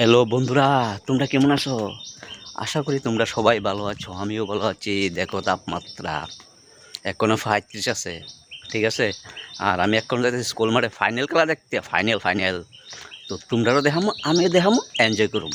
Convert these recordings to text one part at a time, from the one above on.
Hello বন্ধুরা, তোমরা কেমন আছো? আশা করি তোমরা সবাই ভালো আছো, আমিও ভালো আছি। দেখো তাপমাত্রা এখনও পঁয়ত্রিশ আছে, ঠিক আছে? আর আমি এখন যাতে স্কুল মাঠে ফাইনাল খেলা দেখতে ফাইনাল ফাইনাল তো তোমরাও দেখামো, আমিও দেখামো এনজয় করুম।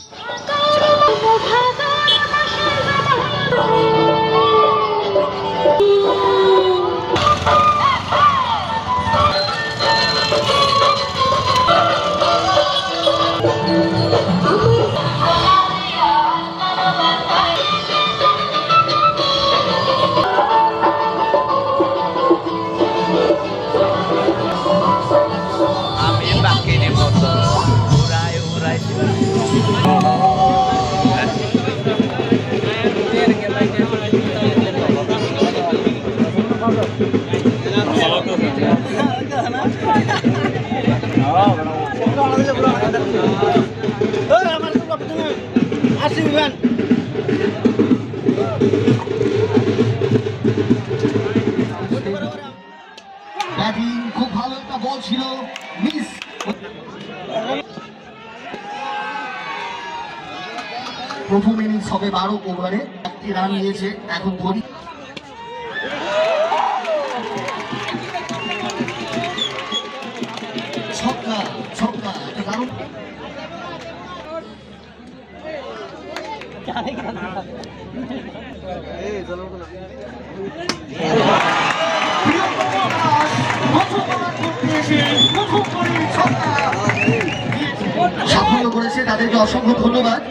ব্যাটিং খুব ভালো একটা বল মিস প্রথম ইনিংস হবে বারো ওভারে। একটি রান নিয়েছে। এখন ধোনি ছক্কা। সাফল্য করেছে তাদেরকে অসংখ্য ধন্যবাদ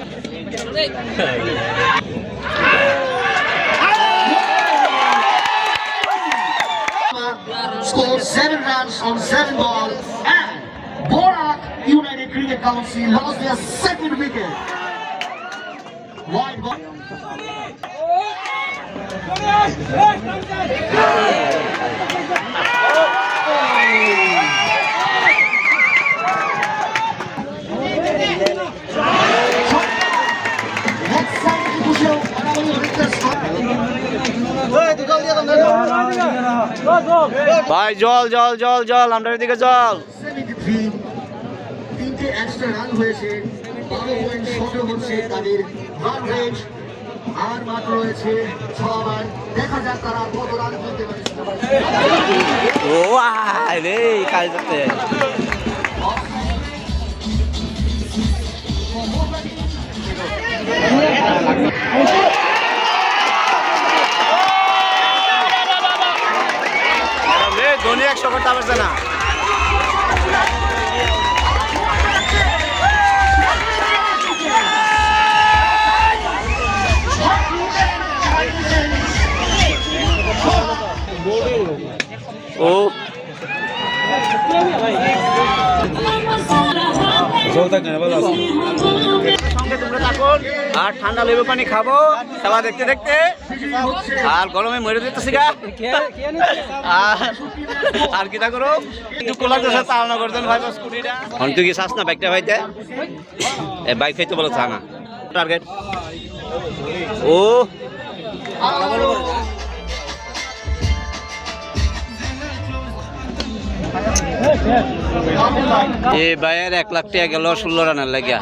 scored seven runs on seven balls Council lost their second wicket. Wide ball. Score ভাই জল জল জল জল আমরা এদিকে জল 73 তিনটে এক্সট্রা রান হয়েছে বারো পয়েন্ট সতেরো হচ্ছে তাদের রান রেট আর মাত্র রয়েছে ছ ওভার দেখা যাক তারা কত রান করতে পারে। ও আয় কাজ করতে ধোনি একশো করতে পারছে না। ও। আর ঠান্ডা লেবু পানি খাব খেলা দেখতে দেখতে। আর গরমে মরে যেতেছি গা। আর আর তা করো? একটু কোলা করতেন ভাই স্কুটিটা এখন তুই কি চাস না বাইকটা ভাইতে? এ বাইক খাইতে বলো চা না। টার্গেট ও। এ বাইরে এক লাখ টাকা গেল ষোলো রানের লাগিয়া।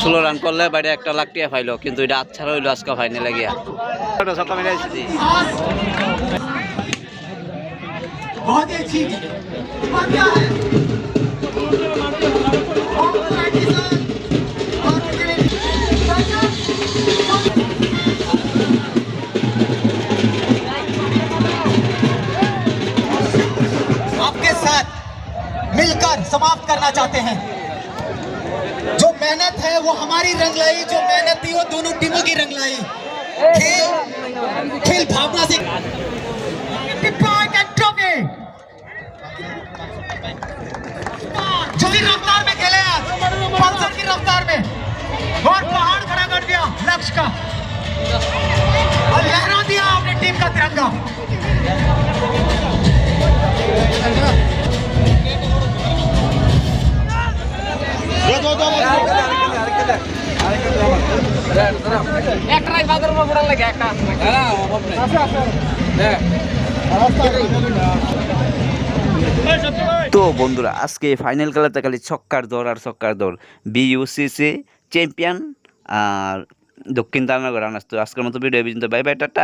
ষোলো রান করলে বাইরে একটা লাখ টাকা পাইলো, কিন্তু এটা আচ্ছা হইল আজকে ফাইনে লাগিয়া। करना चाहते हैं। जो मेहनत है, वो हमारी रंग लाई, जो मेहनत थी, वो दोनों टीमों की रंग लाई। खेल खेल भावना से. जो भी रफ्तार में खेले पल्सर की रफ्तार में। और पहाड़ खड़ा कर दिया लक्ष्य का। और लहरा दिया अपनी टीम का तिरंगा। তো বন্ধুরা আজকে ফাইনাল খেলাতে খালি ছক্কার দৌড় আর ছক্কার দৌড় বিইউসিসি চ্যাম্পিয়ন আর দক্ষিণ তারানগর আনাস তো আজকের মতো ভিডিও পর্যন্ত। Bye bye tata.